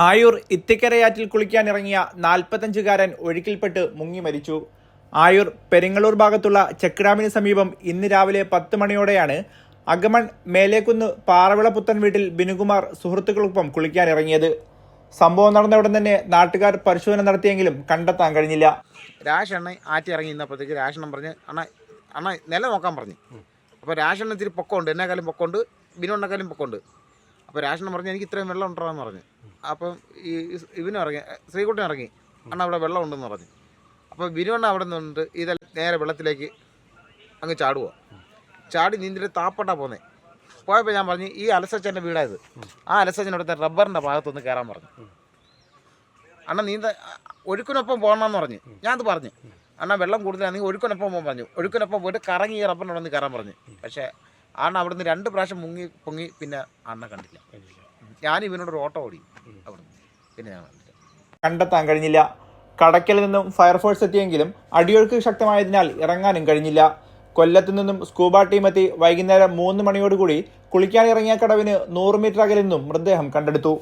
ആയൂർ ഇത്തിക്കരയാറ്റിൽ കുളിക്കാൻ ഇറങ്ങിയ നാൽപ്പത്തഞ്ചുകാരൻ ഒഴുക്കിൽപ്പെട്ട് മുങ്ങി മരിച്ചു. ആയൂർ പെരിങ്ങളൂർ ഭാഗത്തുള്ള ചെക്ക്ഡാമിന് സമീപം ഇന്ന് രാവിലെ പത്ത് മണിയോടെയാണ് അഗമൺ മേലേക്കുന്ന് പാറവിള പുത്തൻ വീട്ടിൽ ബിനുകുമാർ സുഹൃത്തുക്കൾക്കൊപ്പം കുളിക്കാനിറങ്ങിയത്. സംഭവം നടന്ന ഉടൻ തന്നെ നാട്ടുകാർ പരിശോധന നടത്തിയെങ്കിലും കണ്ടെത്താൻ കഴിഞ്ഞില്ല. രാഷ് ആറ്റി ഇറങ്ങി ഇന്നപ്പോഴത്തേക്ക് രാഷണം പറഞ്ഞ് അണ്ണ അണ്ണ നില നോക്കാൻ പറഞ്ഞു. അപ്പോൾ രാഷണ്ണ ഇത്തിരി പൊക്കമുണ്ട് എന്നെക്കാളും പൊക്കമുണ്ട് ബിനുണ്ടെക്കാളും പൊക്കമുണ്ട്. അപ്പോൾ രാഷണം പറഞ്ഞു എനിക്ക് ഇത്രയും വെള്ളം ഉണ്ടെന്ന് പറഞ്ഞു. അപ്പം ഈ ഇവനും ഇറങ്ങി ശ്രീകുട്ടൻ ഇറങ്ങി. അണ്ണ അവിടെ വെള്ളം ഉണ്ടെന്ന് പറഞ്ഞു. അപ്പോൾ ബിനുവണ്ണ അവിടെ നിന്നിട്ട് ഇതെല്ലാം നേരെ വെള്ളത്തിലേക്ക് അങ്ങ് ചാടുക ചാടി നീന്തിട്ട് താപ്പട്ടാ പോന്നേ. പോയപ്പോൾ ഞാൻ പറഞ്ഞു ഈ അലസച്ചന്റെ വീടായത്. ആ അലസച്ചനടുത്ത റബ്ബറിന്റെ ഭാഗത്തൊന്ന് കയറാൻ പറഞ്ഞു. അണ്ണ നീന്ത ഒഴുക്കിനൊപ്പം പോകണമെന്ന് പറഞ്ഞു. ഞാൻ അത് പറഞ്ഞു. അണ്ണ വെള്ളം കൂടുതലാണെങ്കിൽ ഒഴുക്കിനൊപ്പം പോകാൻ പറഞ്ഞു. ഒഴുക്കിനൊപ്പം പോയിട്ട് കറങ്ങി ഈ റബ്ബറിനോടൊന്ന് കയറാൻ പറഞ്ഞു. പക്ഷേ അണ്ണ അവിടുന്ന് രണ്ട് പ്രാവശ്യം മുങ്ങി പൊങ്ങി പിന്നെ അണ്ണ കണ്ടില്ല. ഞാൻ ഇവനോട് ഒരു ഓട്ടോ ഓടി. അവിടുന്ന്. പിന്നെ ഞാൻ കണ്ടില്ല. കണ്ടെത്താൻ കഴിഞ്ഞില്ല. കടയ്ക്കലിൽ നിന്നും ഫയർഫോഴ്സ് എത്തിയെങ്കിലും അടിയൊഴുക്ക് ശക്തമായതിനാൽ ഇറങ്ങാനും കഴിഞ്ഞില്ല. കൊല്ലത്തു നിന്നും സ്കൂബ ടീം എത്തി വൈകുന്നേരം മൂന്ന് മണിയോടുകൂടി കുളിക്കാനിറങ്ങിയ കടവിന് നൂറ് മീറ്റർ അകലിൽ നിന്നും മൃതദേഹം കണ്ടെടുത്തു.